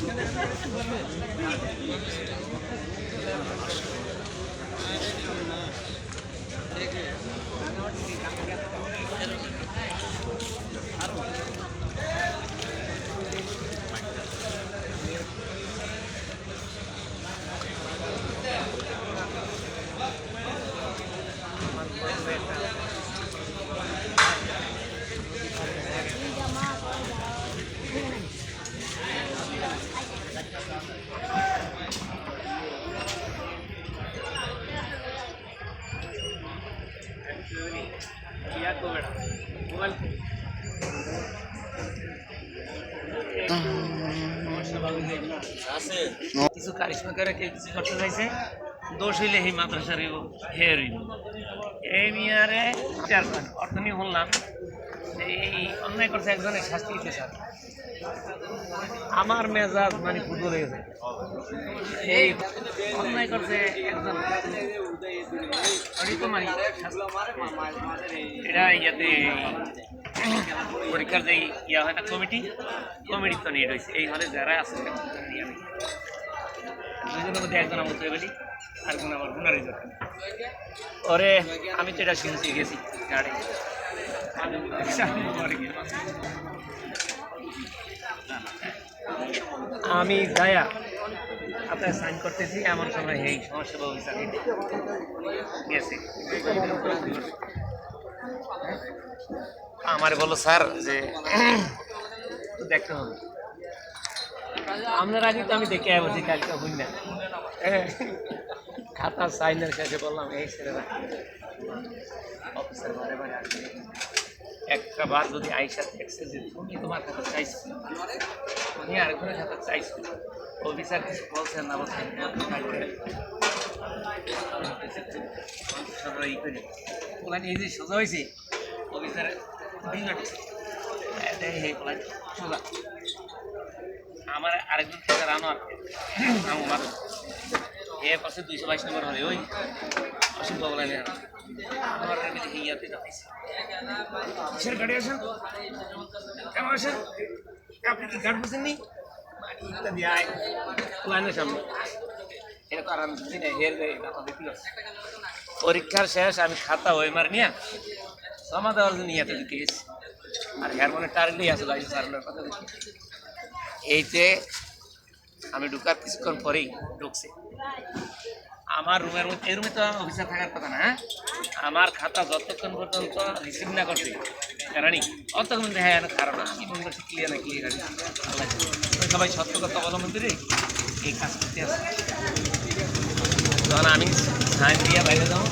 Thank you. কিছু কারিশমা করে কিছু করতে চাইছে? দোষ হইলে এই মাদ্রাসার হের হইল এই মিয়ারে চেয়ারম্যান অর্থ নিয়ে বললাম, এই অন্যায় করছে একজনের শাস্তি দিতে স্যার আমার মেজাজ মানে ফুটবল হয়ে গেছে এই অন্যায় করছে একজন মানে এটা ইয়াতে পরীক্ষার যে ইয়া হয় না কমিটি কমিটি তো নিয়ে রয়েছে। এই হলে যারা আছে দুজনের মধ্যে একজন আমার বলি আরেকজন আমার গুনারি দরকার ওরে আমি তো এটা শুনছি গেছি। গাড়ি। আমি যায়া আপনার সাইন করতেছি, এমন সময় এই সমস্যা গেছে আমার বলল, স্যার, যে দেখতে হবে। আপনার আগে তো আমি দেখে বলছি কালকে হইন না। খাতা সাইনের শেষে বললাম, এই ছেলেরা। অফিসার ঘরে একটা বার যদি আইসা দেখছে যে তুমি তোমার খাতা চাইছো। তুমি আরেকজনের খাতা চাইছো অফিসার কিছু বলছেন না, বলছেন ই করে। ওখানে এই যে সোজা হয়েছে অফিসারের বিঘট সোজা। আমার আরেকজন থেকে রানোয়ার আমার এ পাশে দুইশো বাইশ নম্বর হলে ওই অসীম বগলানি আমার দেখি ইয়াতে যাইছে কিসের গাড়ি আসেন কেমন আসেন আপনি কি ইত্যাদি আয় লাইনের সামনে। এটা তো হের পরীক্ষার শেষ আমি খাতা ওই মার নিয়ে জমা দেওয়ার জন্য ইয়াতে দিতে গেছি। আর হেয়ার মনে টার্গেটই আছে লাইসেন্স সার্ভের কথা এইতে আমি ঢুকার কিছুক্ষণ পরেই ঢুকছে। আমার রুমের এই রুমে তো অফিসার থাকার কথা না হ্যাঁ? আমার খাতা যতক্ষণ পর্যন্ত রিসিভ না করছে রানি? অতক্ষণ দেখা যায় কারণ আমি মনে করছি ক্লিয়ার না ক্লিয়ার সবাই সত্য কথা অবলম্বন করে এই কাজ করতে আসে। আমি সাইন দিয়ে বাইরে যাব